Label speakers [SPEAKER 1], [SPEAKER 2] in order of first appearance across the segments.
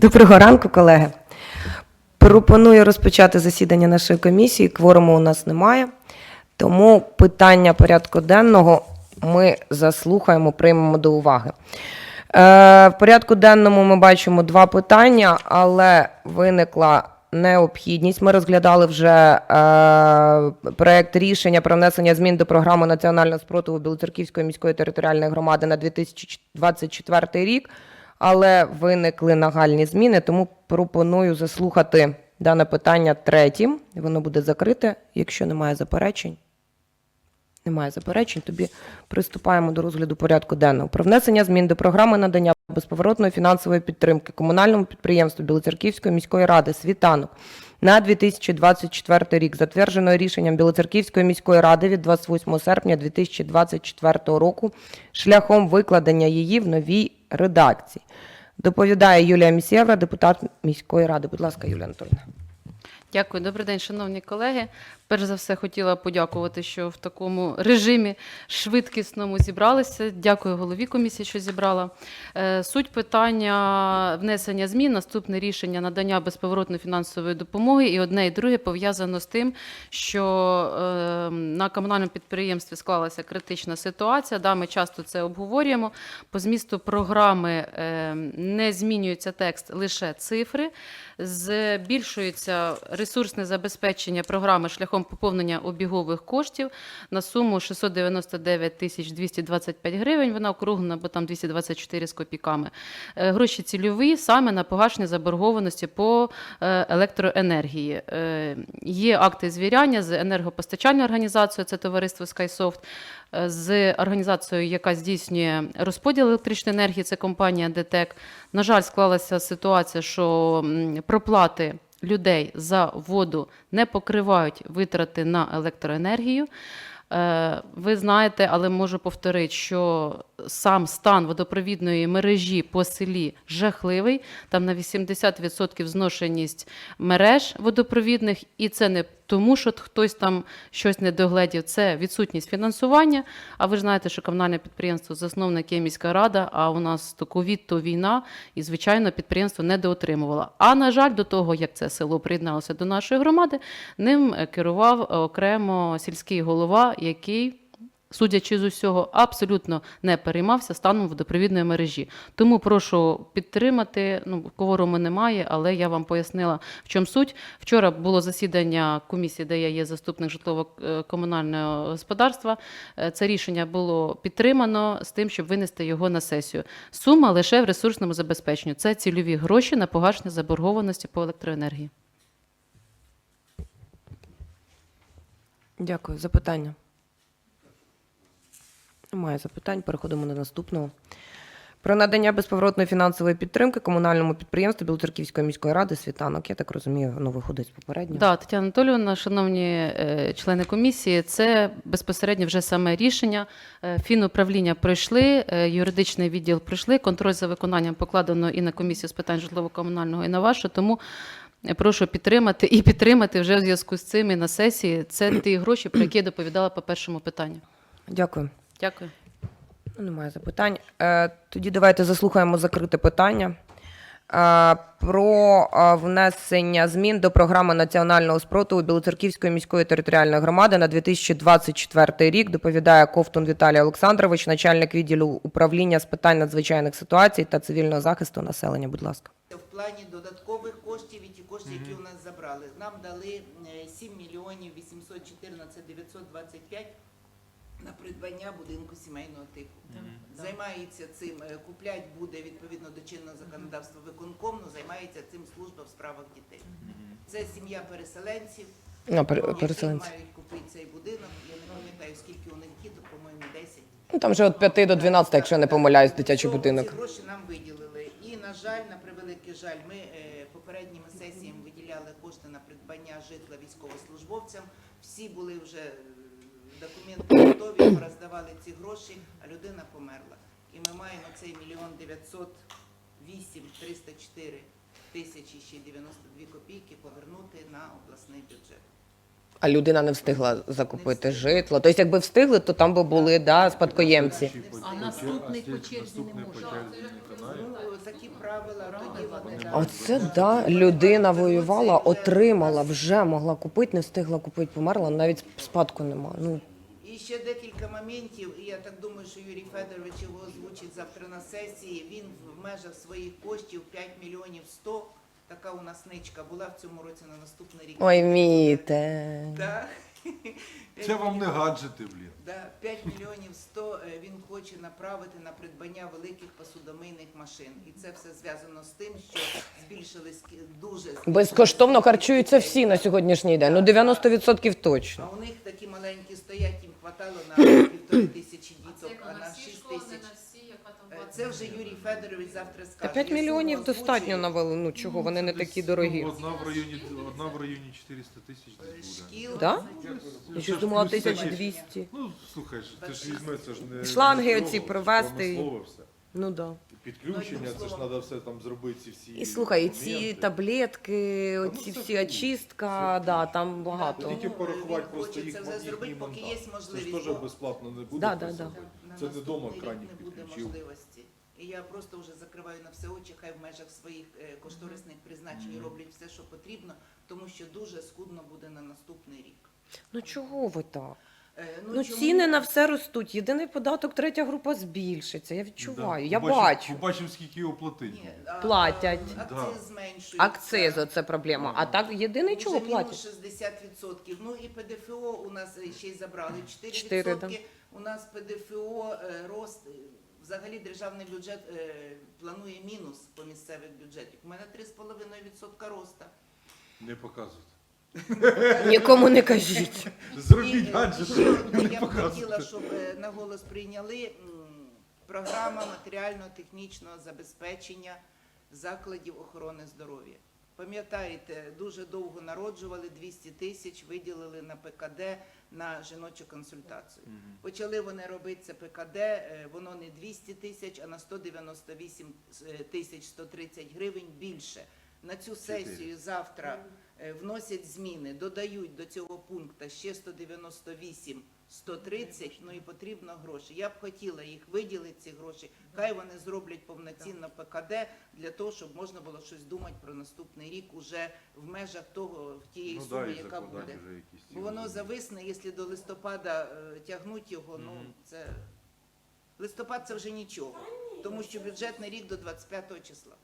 [SPEAKER 1] Доброго ранку, колеги. Пропоную розпочати засідання нашої комісії. Кворуму у нас немає, тому питання порядку денного ми заслухаємо, приймемо до уваги. Е, в порядку денному ми бачимо два питання, але виникла необхідність. Ми розглядали вже е, проект рішення про внесення змін до програми національного спротиву Білоцерківської міської територіальної громади на 2024 рік але виникли нагальні зміни, тому пропоную заслухати дане питання третім. Воно буде закрите, якщо немає заперечень. Немає заперечень, тобі приступаємо до розгляду порядку денного. Про внесення змін до програми надання безповоротної фінансової підтримки комунальному підприємству Білоцерківської міської ради «Світанок» на 2024 рік, затвердженої рішенням Білоцерківської міської ради від 28 серпня 2024 року, шляхом викладення її в новій редакції. Доповідає Юлія Місєвра, депутат міської ради. Будь ласка, Юлія Анатольовна.
[SPEAKER 2] Дякую, добрий день, шановні колеги. Перш за все, хотіла подякувати, що в такому режимі швидкісному зібралися. Дякую голові комісії, що зібрала. Е, Суть питання внесення змін, наступне рішення надання безповоротної фінансової допомоги. І одне і друге пов'язано з тим, що е, на комунальному підприємстві склалася критична ситуація. Да, ми часто це обговорюємо. По змісту програми е, не змінюється текст, лише цифри. Збільшується ресурсне забезпечення програми шляхом поповнення обігових коштів на суму 699 тисяч 225 гривень. Вона округлена, бо там 224 з копійками. Е, Гроші цільові саме на погашення заборгованості по е, електроенергії. Е, Є акти звіряння з енергопостачальною організацією, це товариство SkySoft, з організацією, яка здійснює розподіл електричної енергії, це компанія ДТЕК. На жаль, склалася ситуація, що проплати людей за воду не покривають витрати на електроенергію. Е, Ви знаєте, але можу повторити, що сам стан водопровідної мережі по селі жахливий. Там на 80% зношеність мереж водопровідних, і це не тому, що хтось там щось не догледів, це відсутність фінансування. А ви знаєте, що комунальне підприємство засновник є міська рада, а у нас то ковід, то війна, і звичайно підприємство недоотримувало. А на жаль, до того як це село приєдналося до нашої громади, ним керував окремо сільський голова, який. Судячи з усього, абсолютно не переймався станом водопровідної мережі. Тому прошу підтримати. Ну, кворуму немає, але я вам пояснила, в чому суть. Вчора було засідання комісії, де я є заступник житлово-комунального господарства. Е, Це рішення було підтримано з тим, щоб винести його на сесію. Сума лише в ресурсному забезпеченні. Це цільові гроші на погашення заборгованості по електроенергії.
[SPEAKER 1] Дякую. Запитання? Немає запитань. Переходимо до наступного. Про надання безповоротної фінансової підтримки комунальному підприємству Білоцерківської міської ради «Світанок». Я так розумію, воно виходить з попереднього.
[SPEAKER 2] Да, Тетяна Анатолійовна, шановні е, члени комісії, це безпосередньо вже саме рішення. Е, Фінуправління пройшли, е, юридичний відділ пройшли, контроль за виконанням покладено і на комісію з питань житлово-комунального, і на вашу. Тому прошу підтримати і підтримати вже в зв'язку з цим і на сесії. Це ті гроші, про які я доповідала по першому питанню.
[SPEAKER 1] Дякую.
[SPEAKER 2] Дякую.
[SPEAKER 1] Ну, Немає запитань. Е, Тоді давайте заслухаємо закрите питання Е, про е, внесення змін до програми національного спротиву Білоцерківської міської територіальної громади на 2024 рік. Доповідає Ковтун Віталій Олександрович, начальник відділу управління з питань надзвичайних ситуацій та цивільного захисту населення. Будь ласка.
[SPEAKER 3] в плані додаткових коштів і ті кошти, які у нас забрали. Нам дали е, 7 мільйонів 814 925 на придбання будинку сімейного типу. Займається цим, е, куплять буде відповідно до чинного законодавства виконком, ну займається цим служба в справах дітей. Це сім'я переселенців.
[SPEAKER 1] Ну, пер-
[SPEAKER 3] які
[SPEAKER 1] переселенці.
[SPEAKER 3] мають купити цей будинок. Я не пам'ятаю, скільки у них діток, по-моєму, 10.
[SPEAKER 1] Ну, там вже від 5 до 12, якщо я не помиляюсь, дитячий
[SPEAKER 3] Цього-
[SPEAKER 1] будинок.
[SPEAKER 3] Ці гроші нам виділили. І, на жаль, на превеликий жаль, ми е, попередніми сесіями виділяли кошти на придбання житла військовослужбовцям. Всі були вже е, документи готові, роздавали ці гроші, а людина померла. І ми маємо цей мільйон 908 304 тисячі ще й 92 копійки повернути на обласний бюджет.
[SPEAKER 1] А людина не встигла закупити житло. Тобто, якби встигли, то там би були да, спадкоємці.
[SPEAKER 4] А наступний по черзі не може.
[SPEAKER 3] Ну, такі правила, тоді вони да.
[SPEAKER 1] Оце да, людина воювала, отримала, вже могла купити, не встигла купити, померла, навіть спадку нема. Ну
[SPEAKER 3] І ще декілька моментів, і я так думаю, що Юрій Федорович його озвучить завтра на сесії. Він в межах своїх коштів 5 мільйонів 100, така у нас ничка була в цьому році на наступний рік.
[SPEAKER 1] ой, міте.
[SPEAKER 3] Да.
[SPEAKER 5] Це вам не гаджети, блін.
[SPEAKER 3] Да, 5 мільйонів 100 е, він хоче направити на придбання великих посудомийних машин. І це все зв'язано з тим, що збільшились дуже
[SPEAKER 1] Безкоштовно харчуються всі на сьогоднішній день. Ну 90% точно.
[SPEAKER 3] А у них такі маленькі стоять, їм хватало на півтори тисячі діток, а на 6 тисяч. Е, Це вже Юрій Федорович завтра скаже.
[SPEAKER 1] Та 5 мільйонів достатньо
[SPEAKER 3] озвучую.
[SPEAKER 1] навели. Ну чого вони не такі
[SPEAKER 5] ну,
[SPEAKER 1] дорогі.
[SPEAKER 5] Одна в районі, одна в районі 400 тисяч десь буде.
[SPEAKER 3] Шкіл.
[SPEAKER 1] Да?
[SPEAKER 5] Ну,
[SPEAKER 1] Я щось думала
[SPEAKER 5] плюс всякі-
[SPEAKER 1] 1200.
[SPEAKER 5] Ну, слухай, ж, ти ж візьме, це ж не...
[SPEAKER 1] Шланги оці
[SPEAKER 5] слово,
[SPEAKER 1] привезти і-
[SPEAKER 5] промислове все.
[SPEAKER 1] Ну да.
[SPEAKER 5] І Підключення, це ж треба все там зробити, ці всі
[SPEAKER 1] І слухай, і ці
[SPEAKER 5] моменти.
[SPEAKER 1] таблетки,
[SPEAKER 5] ну,
[SPEAKER 1] оці всі очистка, да, там багато.
[SPEAKER 5] Тільки
[SPEAKER 3] Ну,
[SPEAKER 5] порахувати просто їх
[SPEAKER 3] це вже
[SPEAKER 5] їхній
[SPEAKER 3] зробити, поки є
[SPEAKER 5] Це ж
[SPEAKER 3] можливість,
[SPEAKER 5] теж безплатно не буде.
[SPEAKER 1] Да, да,
[SPEAKER 5] просто.
[SPEAKER 3] На
[SPEAKER 5] Це ти дома
[SPEAKER 3] наступний рік не буде
[SPEAKER 5] підключив.
[SPEAKER 3] можливості. І я просто вже закриваю на все очі, хай в межах своїх е, кошторисних призначень
[SPEAKER 5] Мгм.
[SPEAKER 3] роблять все, що потрібно, тому що дуже скудно буде на наступний рік.
[SPEAKER 1] Ну чого ви так?
[SPEAKER 3] Е,
[SPEAKER 1] Ну
[SPEAKER 3] чому?
[SPEAKER 1] ціни на все ростуть. Єдиний податок, третя група збільшиться. Я відчуваю, я
[SPEAKER 5] Побачимо-
[SPEAKER 1] бачу.
[SPEAKER 5] Побачимо, скільки його платить.
[SPEAKER 3] Ні, а,
[SPEAKER 1] Платять.
[SPEAKER 3] а. Акциз зменшується.
[SPEAKER 1] Акцизо це проблема. А так єдиний
[SPEAKER 3] Уже
[SPEAKER 1] чого
[SPEAKER 3] мінус
[SPEAKER 1] платять?
[SPEAKER 3] 60%. Ну і ПДФО у нас ще й забрали 4%.
[SPEAKER 1] Чотири, да.
[SPEAKER 3] У нас ПДФО е, рост. е, Взагалі державний бюджет е, планує мінус по місцевих бюджетах. У мене 3,5% роста.
[SPEAKER 5] Не показують.
[SPEAKER 1] Нікому не кажіть.
[SPEAKER 5] Зробіть
[SPEAKER 3] І, ще одне,
[SPEAKER 5] не
[SPEAKER 3] я б хотіла, щоб е, на голос прийняли м, програма матеріально-технічного забезпечення закладів охорони здоров'я. Пам'ятаєте, дуже довго народжували 200 тисяч, виділили на ПКД на жіночу консультацію. Почали вони робити це ПКД, е, воно не 200 тисяч, а на 198 е, тисяч 130 гривень більше. На цю сесію завтра е, вносять зміни, додають до цього пункту ще 198 130, ну і потрібно гроші. Я б хотіла їх виділити, ці гроші. Хай вони зроблять повноцінно ПКД для того, щоб можна було щось думати про наступний рік уже в межах того, в тієї
[SPEAKER 5] Ну
[SPEAKER 3] суми,
[SPEAKER 5] да,
[SPEAKER 3] яка буде. Бо воно зависне, якщо до листопада е, тягнуть його, ну це листопад це вже нічого, тому що бюджетний рік до 25 числа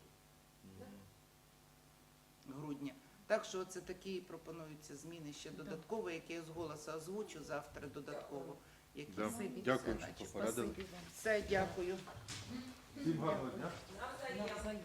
[SPEAKER 3] Так що це такі пропонуються зміни ще додатково, які я з голосу озвучу завтра додатково. Які
[SPEAKER 5] Да.
[SPEAKER 3] всі
[SPEAKER 5] Дякую, що попередили.
[SPEAKER 3] Все, дякую.
[SPEAKER 5] Всім гарного дня.
[SPEAKER 4] Навзаєм.